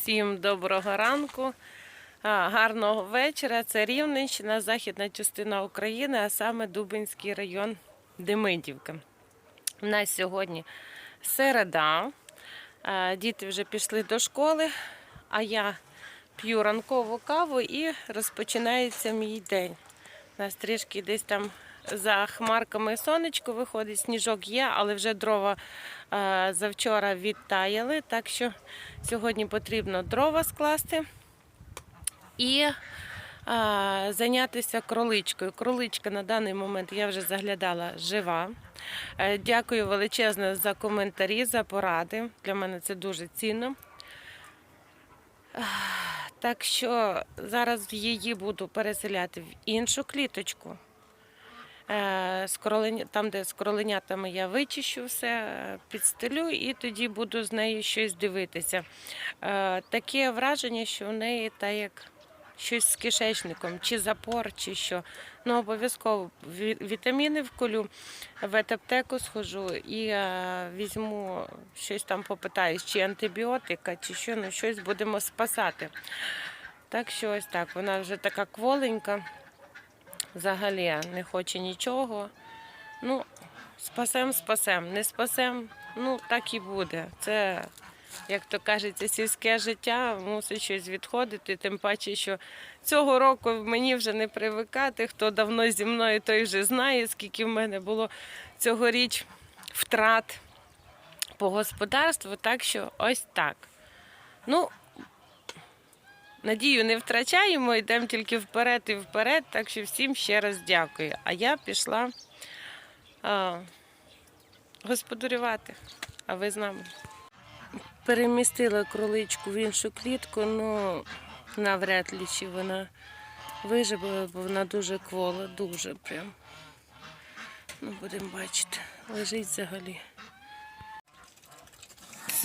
Всім доброго ранку, гарного вечора. Це Рівненщина, західна частина України, а саме Дубинський район Демидівка. У нас сьогодні середа. Діти вже пішли до школи, а я п'ю ранкову каву і розпочинається мій день. У нас трішки десь там за хмарками сонечко виходить, сніжок є, але вже дрова е, завчора відтаяли, так що сьогодні потрібно дрова скласти і е, зайнятися кроличкою. Кроличка на даний момент я вже заглядала жива. Е, Дякую величезно за коментарі, за поради. Для мене це дуже цінно. Так що зараз її буду переселяти в іншу кліточку. Е, Там, де з кроленятами я вичищу все, е, підстелю і тоді буду з нею щось дивитися. Е, Таке враження, що в неї та як щось з кишечником, чи запор, чи що. Ну, обов'язково ві- вітаміни вколю, в ветаптеку схожу і е, візьму щось там попитаюсь, чи антибіотика, чи що, ну щось будемо спасати. Так що ось так, вона вже така кволенька, взагалі не хоче нічого. Ну, спасем, спасем, не спасем, ну так і буде. Це, як то кажеться, сільське життя мусить щось відходити. Тим паче, що цього року мені вже не привикати. Хто давно зі мною, той вже знає, скільки в мене було цьогоріч втрат по господарству. Так що ось так. Ну, Надію не втрачаємо, йдемо тільки вперед і вперед. Так що всім ще раз дякую. А я пішла а, господарювати. А ви з нами? Перемістила кроличку в іншу клітку, ну навряд ли чи вона виживе, бо вона дуже квола, дуже прям. Ну, будемо бачити. Лежить взагалі.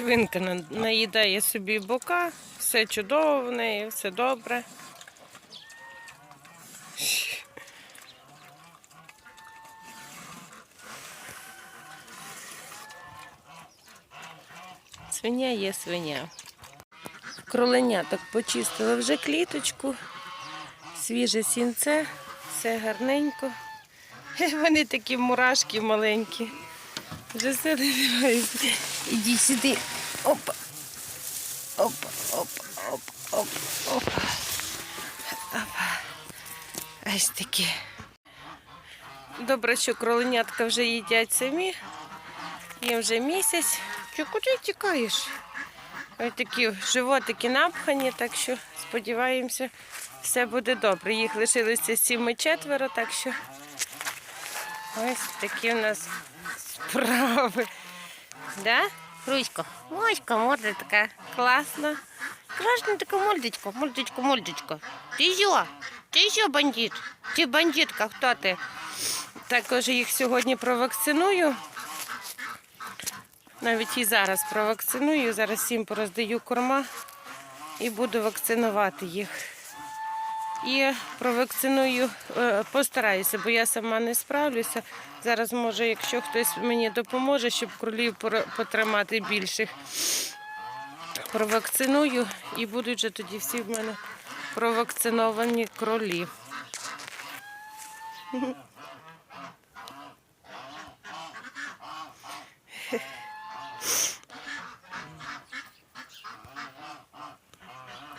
Свинка наїдає собі бока, все чудово в неї, все добре. Свиня є свиня. Кроленяток почистила вже кліточку, свіже сінце, все гарненько. Вони такі мурашки маленькі. Вже все диваюся. Іди сюди. Опа. Опа, опа, опа, опа, опа. Опа. Ось такі. Добре, що кроленятка вже їдять самі. Їм вже місяць. Чи куди тікаєш? Ось такі животики напхані, так що сподіваємося, все буде добре. Їх лишилося сім і четверо, так що ось такі в нас справи. Да? Русько, Моська, морда така класна. Класна така мордочка, мордочка, мордочка. Ти що? Ти що бандит? Ти бандитка, хто ти? Також їх сьогодні провакциную. Навіть і зараз провакциную. Зараз всім пороздаю корма і буду вакцинувати їх. І провакциную, е, постараюся, бо я сама не справлюся. Зараз, може, якщо хтось мені допоможе, щоб кролів потримати більших, провакциную і будуть вже тоді всі в мене провакциновані кролі.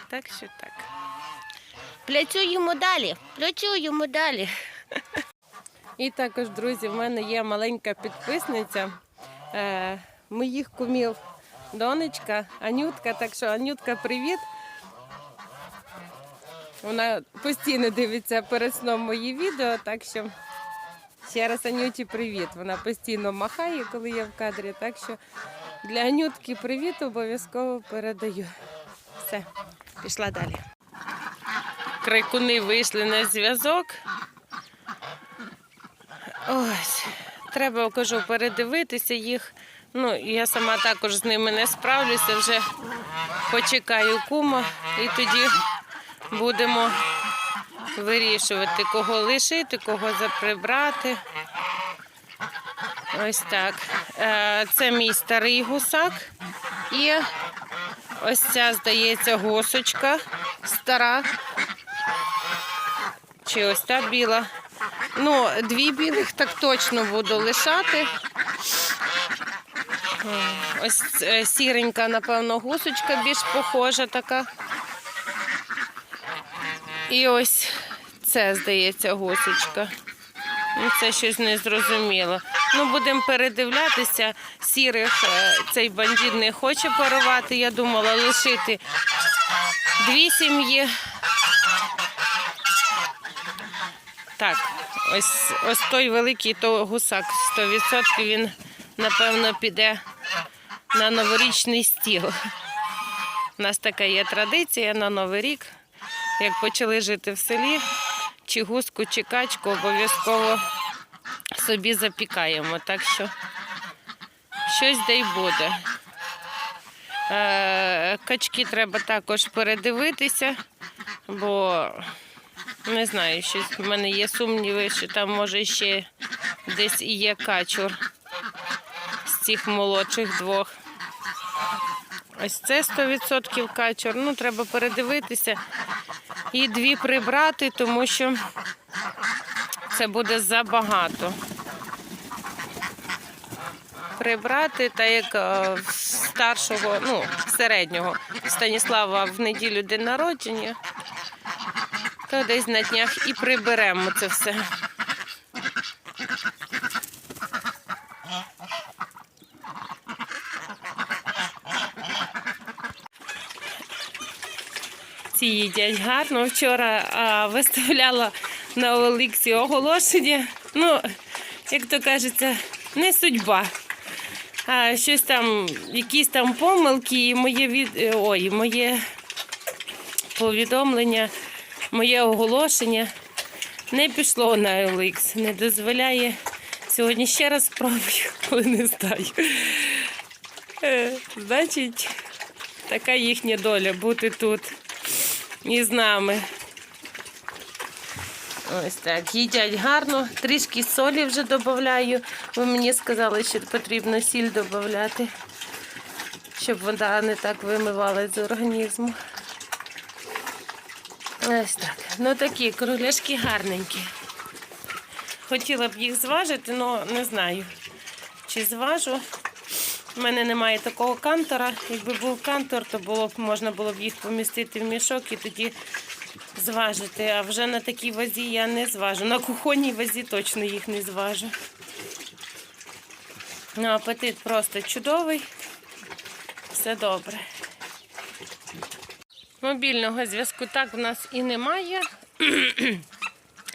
Так що так. Працюємо далі, працюємо далі. І також, друзі, в мене є маленька підписниця е, моїх кумів донечка Анютка. Так що, Анютка, привіт. Вона постійно дивиться перед сном мої відео, так що ще раз Анюті привіт. Вона постійно махає, коли я в кадрі. Так що для Анютки привіт обов'язково передаю. Все, пішла далі. Крикуни вийшли на зв'язок. Ось, треба, кажу, передивитися їх. Ну, я сама також з ними не справлюся, вже почекаю кума і тоді будемо вирішувати, кого лишити, кого заприбрати. Ось так. Е, Це мій старий гусак і Ось ця, здається, гусочка стара. Чи ось та біла. Ну, дві білих так точно буду лишати. Ось е, сіренька, напевно, гусочка більш похожа така. І ось це, здається, гусочка. Ну, це щось не зрозуміло. Ну, будемо передивлятися. Сірих е, цей бандит не хоче парувати. Я думала лишити дві сім'ї. Так, ось, ось той великий то гусак. 100% він, напевно, піде на новорічний стіл. У нас така є традиція на Новий рік. Як почали жити в селі, чи гуску, чи качку обов'язково собі запікаємо. Так що щось де й буде. Е, Качки треба також передивитися, бо не знаю, щось в мене є сумніви, що там може ще десь і є качур з цих молодших двох. Ось це 100% качур. Ну, треба передивитися і дві прибрати, тому що це буде забагато. Прибрати, так як е, старшого, ну, середнього Станіслава в неділю день народження, то десь на днях і приберемо це все. Ці їдять гарно. Вчора а, виставляла на Олексі оголошення. Ну, як то кажеться, не судьба. А щось там, якісь там помилки, і моє від... е, ой, моє повідомлення, моє оголошення не пішло на OLX, не дозволяє. Сьогодні ще раз спробую, коли не знаю. Е, Значить, така їхня доля бути тут і з нами. Ось так, їдять гарно, трішки солі вже додаю. Ви мені сказали, що потрібно сіль додати, щоб вода не так вимивалась з організму. Ось так. Ну такі кругляшки гарненькі. Хотіла б їх зважити, але не знаю, чи зважу. У мене немає такого кантора. Якби був кантор, то було б можна було б їх помістити в мішок і тоді зважити. А вже на такій вазі я не зважу. На кухонній вазі точно їх не зважу. Ну, апетит просто чудовий. Все добре. Мобільного зв'язку так в нас і немає.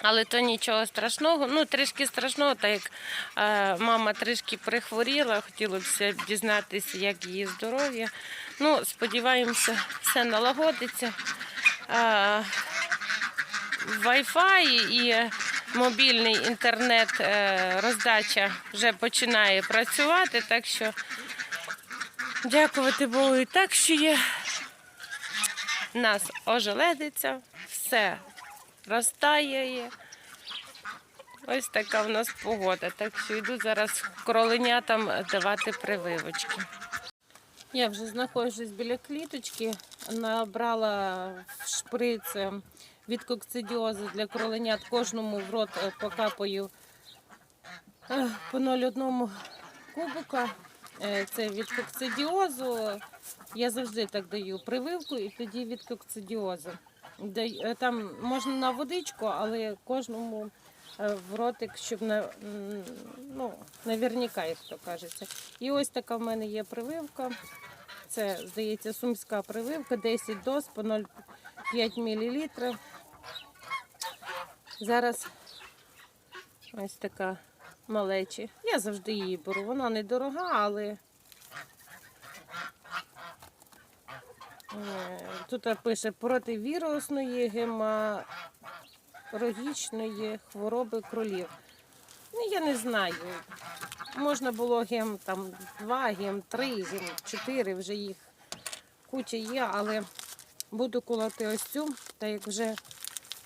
Але то нічого страшного. Ну, трішки страшного, так як е, мама трішки прихворіла, хотілося б дізнатися, як її здоров'я. Ну, сподіваємося, все налагодиться. Е, Wi-Fi і мобільний інтернет е, роздача вже починає працювати, так що дякувати Богу і так, що є. Нас ожеледиться, все розтає. Ось така в нас погода. Так що йду зараз кроленятам давати прививочки. Я вже знаходжусь біля кліточки, набрала шприц від кокцидіозу для кроленят. Кожному в рот е, покапаю е, по 0,1 кубика. Е, Це від кокцидіозу. Я завжди так даю прививку і тоді від кокцидіозу. Е, Там можна на водичку, але кожному е, в ротик, щоб на, ну, наверняка, як то кажеться. І ось така в мене є прививка. Це, здається, сумська прививка, 10 доз по 0,5 мл. Зараз ось така малечі. Я завжди її беру. Вона недорога, але Е, Тут пише проти вірусної геморагічної хвороби кролів. Ну, я не знаю. Можна було гем там 2, гем 3, гем 4, вже їх куча є, але буду колоти ось цю, так як вже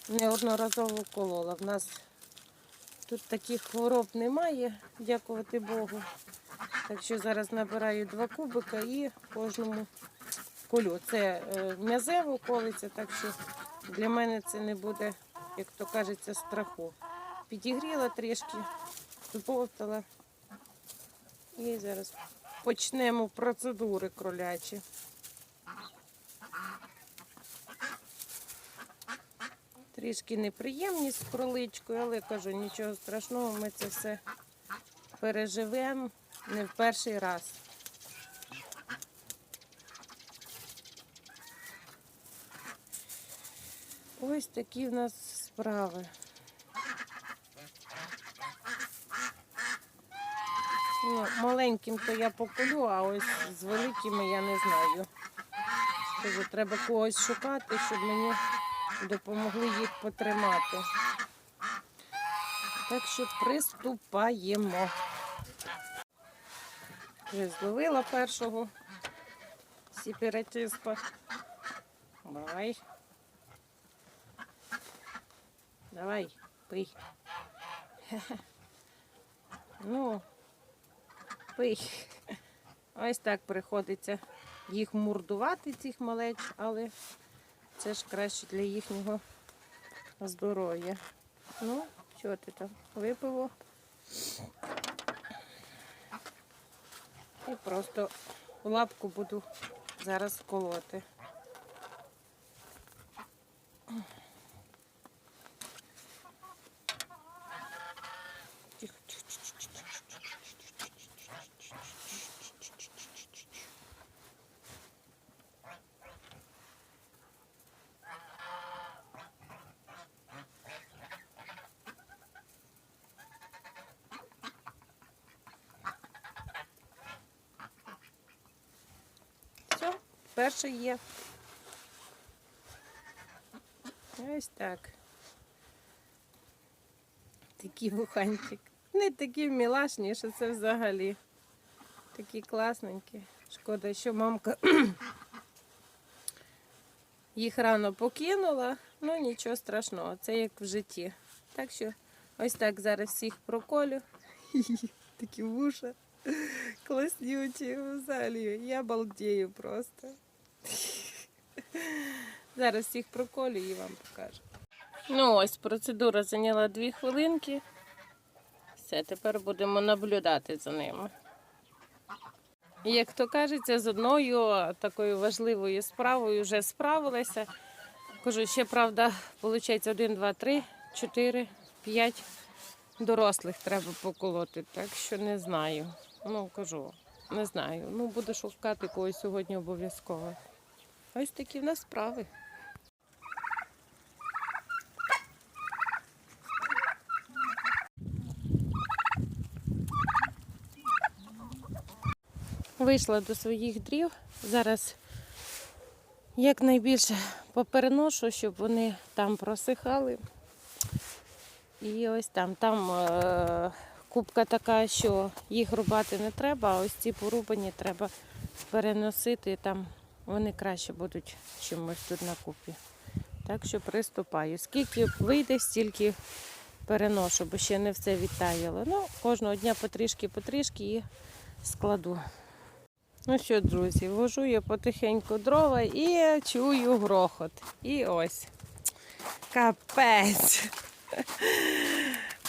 неодноразово колола. В нас тут таких хвороб немає, дякувати Богу. Так що зараз набираю два кубика і кожному колю. Це е, м'язево колиться, так що для мене це не буде, як то кажеться, страху. Підігріла трішки, збовтала. І зараз почнемо процедури кролячі. Трішки неприємні з кроличкою, але кажу, нічого страшного, ми це все переживемо не в перший раз. Ось такі в нас справи. Ну, маленьким то я поколю, а ось з великими я не знаю. Скажу, треба когось шукати, щоб мені допомогли їх потримати. Так що приступаємо. Вже зловила першого сепаратиста. Давай. Давай, пий. Ну, пий. Ось так приходиться їх мурдувати, цих малеч, але це ж краще для їхнього здоров'я. Ну, що ти там? Випиво. І просто лапку буду зараз колоти. Перший є. Ось так. Такий вуханчик. Не такі мілашні, що це взагалі. Такі класненькі. Шкода, що мамка їх рано покинула. Ну нічого страшного, це як в житті. Так що ось так зараз всіх проколю. Такі вуша. Класнючі взагалі. Я балдію просто. Зараз всіх проколю і вам покажу. Ну ось процедура зайняла дві хвилинки. Все, тепер будемо наблюдати за ними. Як то кажеться, з одною такою важливою справою вже справилася. Кажу, ще правда, виходить 1, 2, 3, 4, 5 дорослих треба поколоти, так що не знаю. Ну, кажу, не знаю. Ну, буду шукати когось сьогодні обов'язково. Ось такі в нас справи. Вийшла до своїх дрів. Зараз якнайбільше попереношу, щоб вони там просихали. І ось там. Там е- кубка така, що їх рубати не треба, а ось ці порубані треба переносити. Там вони краще будуть, чимось тут на купі. Так що приступаю. Скільки вийде, стільки переношу, бо ще не все відтаяло. Ну, кожного дня потрішки-потрішки і складу. Ну що, друзі, вожу я потихеньку дрова і чую грохот. І ось. Капець.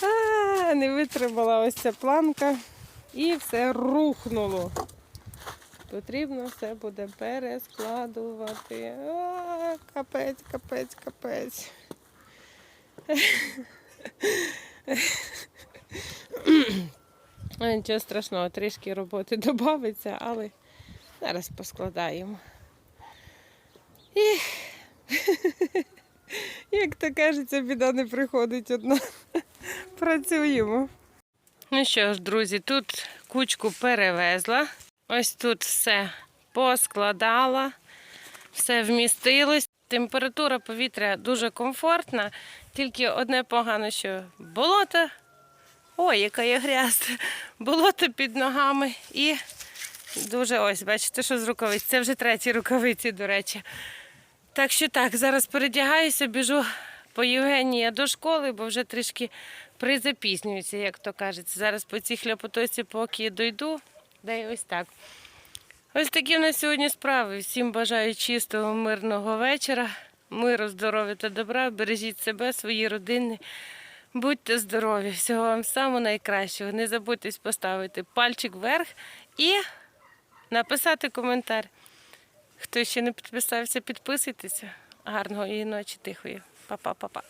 А, не витримала ось ця планка і все рухнуло. Потрібно все буде перескладувати. А, капець, капець, капець. Нічого страшного, трішки роботи додається, але зараз поскладаємо. І, як то кажеться, біда не приходить одна. Працюємо. Ну що ж, друзі, тут кучку перевезла. Ось тут все поскладала, все вмістилось. Температура повітря дуже комфортна, тільки одне погано, що болото. Ой, яка є грязь. Болото під ногами і дуже ось, бачите, що з рукавиць. Це вже треті рукавиці, до речі. Так що так, зараз передягаюся, біжу по Євгенія до школи, бо вже трішки призапізнююся, як то кажеться. Зараз по цій хляпотосі, поки дойду, да й ось так. Ось такі в нас сьогодні справи. Всім бажаю чистого, мирного вечора, миру, здоров'я та добра. Бережіть себе, свої родини. Будьте здорові, всього вам самого найкращого. Не забудьте поставити пальчик вверх і написати коментар. Хто ще не підписався, підписуйтеся. Гарного і ночі, тихої. Па-па-па-па.